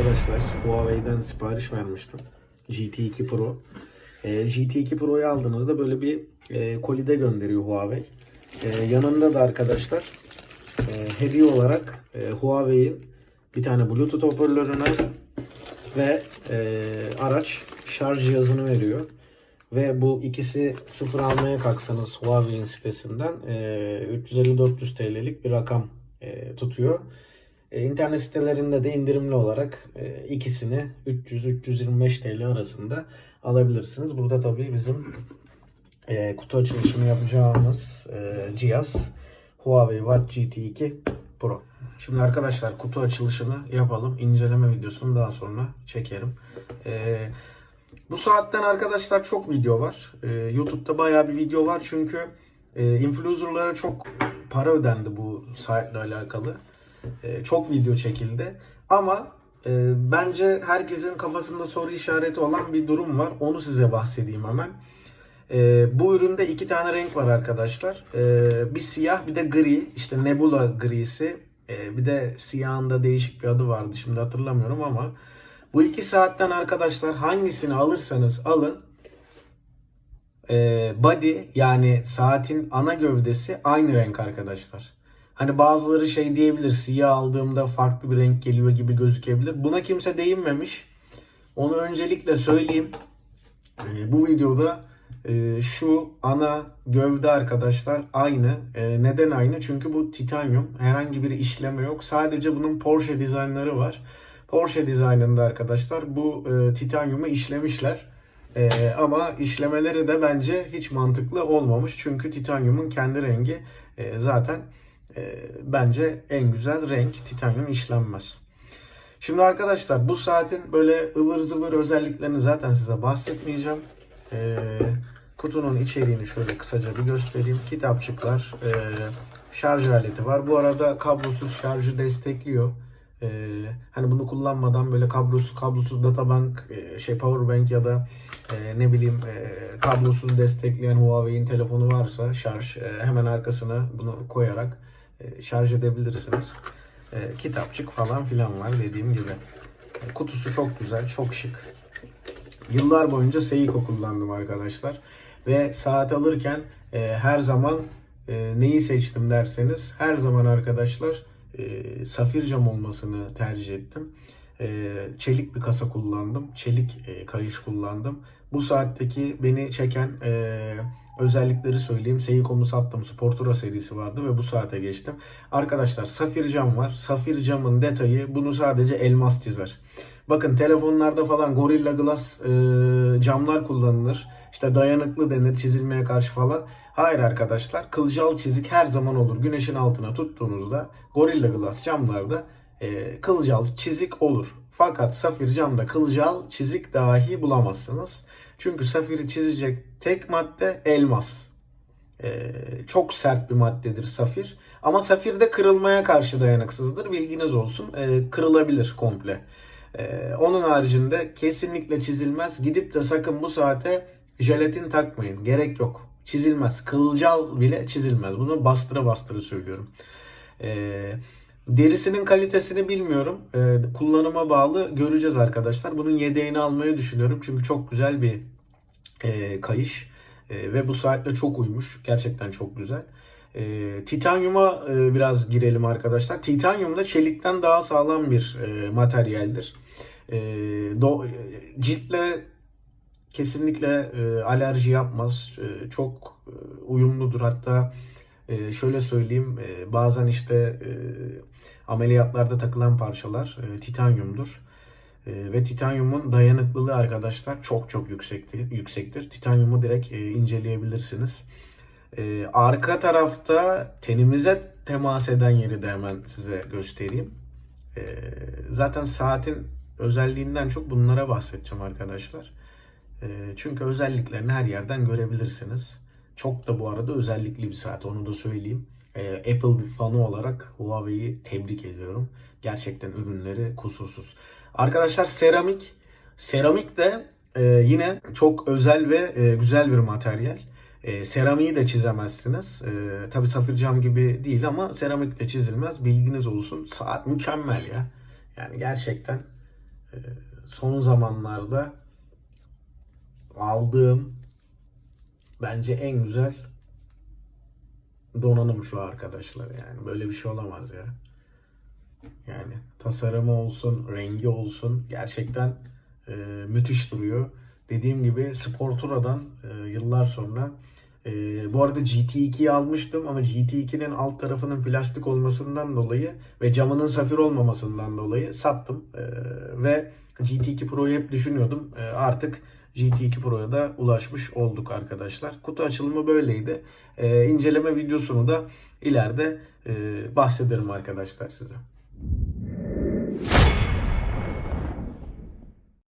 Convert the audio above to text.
arkadaşlar Huawei'den sipariş vermiştim. GT2 Pro. Ee, GT2 Pro'yu aldığınızda böyle bir e, kolide gönderiyor Huawei. Ee, yanında da arkadaşlar e, hediye olarak e, Huawei'in bir tane Bluetooth hoparlörünü ve e, araç şarj cihazını veriyor. Ve bu ikisi sıfır almaya kalksanız Huawei'in sitesinden e, 350-400 TL'lik bir rakam e, tutuyor. E, internet sitelerinde de indirimli olarak e, ikisini 300-325 TL arasında alabilirsiniz. Burada tabii bizim e, kutu açılışını yapacağımız e, cihaz Huawei Watch GT2 Pro. Şimdi arkadaşlar kutu açılışını yapalım. İnceleme videosunu daha sonra çekerim. Bu saatten arkadaşlar çok video var. E, YouTube'da bayağı bir video var çünkü e, influencerlara çok para ödendi bu saatle alakalı. E, çok video çekildi. Ama e, bence herkesin kafasında soru işareti olan bir durum var. Onu size bahsedeyim hemen. E, bu üründe iki tane renk var arkadaşlar. E, bir siyah bir de gri. İşte Nebula grisi. E, bir de siyahında değişik bir adı vardı. Şimdi hatırlamıyorum ama bu iki saatten arkadaşlar hangisini alırsanız alın body yani saatin ana gövdesi aynı renk arkadaşlar. Hani bazıları şey diyebilir siyah aldığımda farklı bir renk geliyor gibi gözükebilir. Buna kimse değinmemiş. Onu öncelikle söyleyeyim. E, bu videoda e, şu ana gövde arkadaşlar aynı. E, neden aynı? Çünkü bu titanyum. Herhangi bir işleme yok. Sadece bunun Porsche dizaynları var. Porsche dizaynında arkadaşlar bu e, titanyumu işlemişler. E, ama işlemeleri de bence hiç mantıklı olmamış. Çünkü titanyumun kendi rengi e, zaten e, bence en güzel renk. Titanyum işlenmez. Şimdi arkadaşlar bu saatin böyle ıvır zıvır özelliklerini zaten size bahsetmeyeceğim. E, kutunun içeriğini şöyle kısaca bir göstereyim. Kitapçıklar, e, şarj aleti var. Bu arada kablosuz şarjı destekliyor. Ee, hani bunu kullanmadan böyle kablosuz kablosuz databank e, şey powerbank ya da e, ne bileyim e, kablosuz destekleyen Huawei'in telefonu varsa şarj e, hemen arkasına bunu koyarak e, şarj edebilirsiniz. E, kitapçık falan filan var dediğim gibi. E, kutusu çok güzel, çok şık. Yıllar boyunca Seiko kullandım arkadaşlar. Ve saat alırken e, her zaman e, neyi seçtim derseniz her zaman arkadaşlar e, safir cam olmasını tercih ettim. E, çelik bir kasa kullandım. Çelik e, kayış kullandım. Bu saatteki beni çeken e, özellikleri söyleyeyim. Seiko'mu sattım. Sportura serisi vardı ve bu saate geçtim. Arkadaşlar safir cam var. Safir camın detayı bunu sadece elmas çizer. Bakın telefonlarda falan Gorilla Glass e, camlar kullanılır. İşte dayanıklı denir çizilmeye karşı falan. Hayır arkadaşlar kılcal çizik her zaman olur. Güneşin altına tuttuğunuzda Gorilla Glass camlarda e, kılcal çizik olur. Fakat safir camda kılcal çizik dahi bulamazsınız. Çünkü safiri çizecek tek madde elmas. E, çok sert bir maddedir safir. Ama safir de kırılmaya karşı dayanıksızdır. Bilginiz olsun. E, kırılabilir komple. E, onun haricinde kesinlikle çizilmez. Gidip de sakın bu saate jelatin takmayın. Gerek yok. Çizilmez. Kılcal bile çizilmez. Bunu bastıra bastıra söylüyorum. Ee, derisinin kalitesini bilmiyorum. Ee, kullanıma bağlı göreceğiz arkadaşlar. Bunun yedeğini almayı düşünüyorum. Çünkü çok güzel bir e, kayış. E, ve bu saatle çok uymuş. Gerçekten çok güzel. E, titanyuma e, biraz girelim arkadaşlar. Titanyum da çelikten daha sağlam bir e, materyaldir. E, do, e, ciltle kesinlikle e, alerji yapmaz. E, çok e, uyumludur. Hatta e, şöyle söyleyeyim e, bazen işte e, ameliyatlarda takılan parçalar e, titanyumdur. E, ve titanyumun dayanıklılığı arkadaşlar çok çok yüksektir. yüksektir. Titanyumu direkt e, inceleyebilirsiniz. E, arka tarafta tenimize temas eden yeri de hemen size göstereyim. E, zaten saatin özelliğinden çok bunlara bahsedeceğim arkadaşlar. E, çünkü özelliklerini her yerden görebilirsiniz. Çok da bu arada özellikli bir saat onu da söyleyeyim. E, Apple bir fanı olarak Huawei'yi tebrik ediyorum. Gerçekten ürünleri kusursuz. Arkadaşlar seramik. Seramik de e, yine çok özel ve e, güzel bir materyal. E, seramiği de çizemezsiniz. E, Tabi safir cam gibi değil ama seramik de çizilmez. Bilginiz olsun. Saat mükemmel ya. Yani gerçekten e, son zamanlarda aldığım bence en güzel donanım şu arkadaşlar yani böyle bir şey olamaz ya. Yani tasarımı olsun, rengi olsun gerçekten e, müthiş duruyor. Dediğim gibi Sportura'dan e, yıllar sonra e, bu arada GT2'yi almıştım ama GT2'nin alt tarafının plastik olmasından dolayı ve camının safir olmamasından dolayı sattım. E, ve GT2 Pro'yu hep düşünüyordum. E, artık GT2 Pro'ya da ulaşmış olduk arkadaşlar. Kutu açılımı böyleydi. E, inceleme videosunu da ileride e, bahsederim arkadaşlar size.